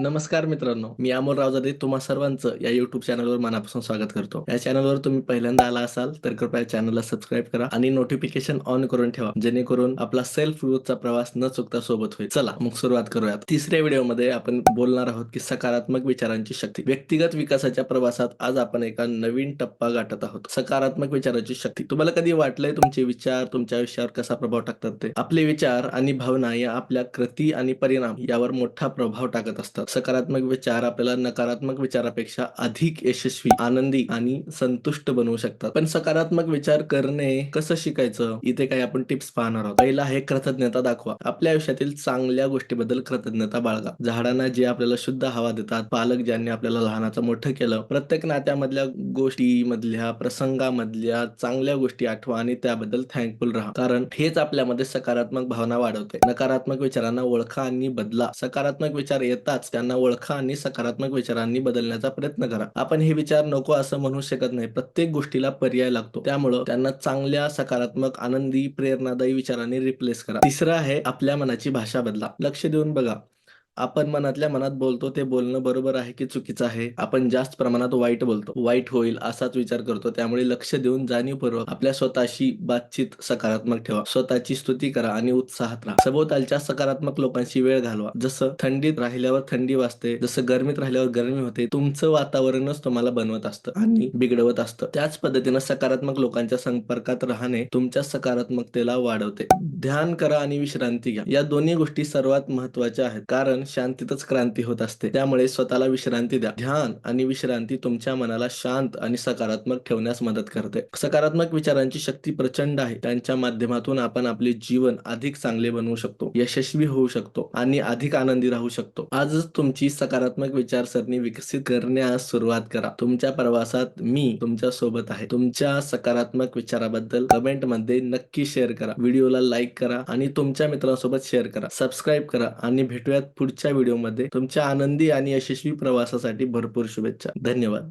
नमस्कार मित्रांनो मी अमोल रावजादे तुम्हा सर्वांचं या युट्यूब चॅनलवर मनापासून स्वागत करतो. या चॅनलवर तुम्ही पहिल्यांदा आला असाल तर कृपया चॅनलला सबस्क्राईब करा आणि नोटिफिकेशन ऑन करून ठेवा जेणेकरून आपला सेल्फ ग्रोथचा प्रवास न चुकता सोबत होईल. चला मग सुरुवात करूयात. तिसऱ्या व्हिडिओमध्ये आपण बोलणार आहोत की सकारात्मक विचारांची शक्ती. व्यक्तिगत विकासाच्या प्रवासात आज आपण एका नवीन टप्पा गाठत आहोत. सकारात्मक विचाराची शक्ती. तुम्हाला कधी वाटलंय तुमचे विचार तुमच्या आयुष्यावर कसा प्रभाव टाकतात ते? आपले विचार आणि भावना या आपल्या कृती आणि परिणाम यावर मोठा प्रभाव टाकत असतात. सकारात्मक विचार आपल्याला नकारात्मक विचारापेक्षा अधिक यशस्वी आनंदी आणि संतुष्ट बनवू शकतात. पण सकारात्मक विचार करणे कसं शिकायचं? इथे काही आपण टिप्स पाहणार आहोत. पहिला आहे कृतज्ञता दाखवा. आपल्या आयुष्यातील चांगल्या गोष्टीबद्दल कृतज्ञता बाळगा. झाडांना जे आपल्याला शुद्ध हवा देतात पालक ज्यांनी आपल्याला लहानाचं मोठं केलं प्रत्येक नात्यामधल्या गोष्टी मधल्या प्रसंगामधल्या चांगल्या गोष्टी आठवा आणि त्याबद्दल थँकफुल राहा. कारण हेच आपल्यामध्ये सकारात्मक भावना वाढवते. नकारात्मक विचारांना ओळखा आणि बदला. सकारात्मक विचार येताच त्यांना ओळखा आणि सकारात्मक विचारांनी बदलण्याचा प्रयत्न करा. आपण हे विचार नको असं म्हणू शकत नाही. प्रत्येक गोष्टीला पर्याय लागतो. त्यामुळं त्यांना चांगल्या सकारात्मक आनंदी प्रेरणादायी विचारांनी रिप्लेस करा. तिसरं आहे आपल्या मनाची भाषा बदला. लक्ष देऊन बघा. आपण मनातल्या मनात बोलतो ते बोलणं बरोबर आहे की चुकीचं आहे? आपण जास्त प्रमाणात वाईट बोलतो. वाईट होईल असाच विचार करतो. त्यामुळे लक्ष देऊन जाणीवपूर्वक आपल्या स्वतःशी बातचीत सकारात्मक ठेवा. स्वतःची स्तुती करा आणि उत्साहात राहा. सभोवतालच्या सकारात्मक लोकांशी वेळ घालवा. जसं थंडीत राहिल्यावर थंडी वाजते जसं गरमीत राहिल्यावर गरमी होते तुमचं वातावरणच तुम्हाला बनवत असतं आणि बिघडवत असतं. त्याच पद्धतीनं सकारात्मक लोकांच्या संपर्कात राहणे तुमच्या सकारात्मकतेला वाढवते. ध्यान करा आणि विश्रांती घ्या. या दोन्ही गोष्टी सर्वात महत्त्वाच्या आहेत. कारण शांतीतच क्रांती होत असते. त्यामुळे स्वतःला विश्रांती द्या. ध्यान आणि विश्रांती तुमच्या मनाला शांत आणि सकारात्मक ठेवण्यास मदत करते. सकारात्मक विचारांची शक्ती प्रचंड आहे. त्यांच्या माध्यमातून आपण आपले जीवन अधिक चांगले बनवू शकतो. यशस्वी होऊ शकतो आणि अधिक आनंदी राहू शकतो. आजच तुमची सकारात्मक विचारसरणी विकसित करण्यास सुरुवात करा. तुमच्या प्रवासात मी तुमच्यासोबत आहे. तुमच्या सकारात्मक विचाराबद्दल कमेंटमध्ये नक्की शेअर करा. व्हिडिओला लाईक करा आणि तुमच्या मित्रांसोबत शेअर करा. सबस्क्राईब करा आणि भेटूयात पुढच्या व्हिडिओमध्ये. तुमच्या आनंदी आणि यशस्वी प्रवासासाठी भरपूर शुभेच्छा. धन्यवाद.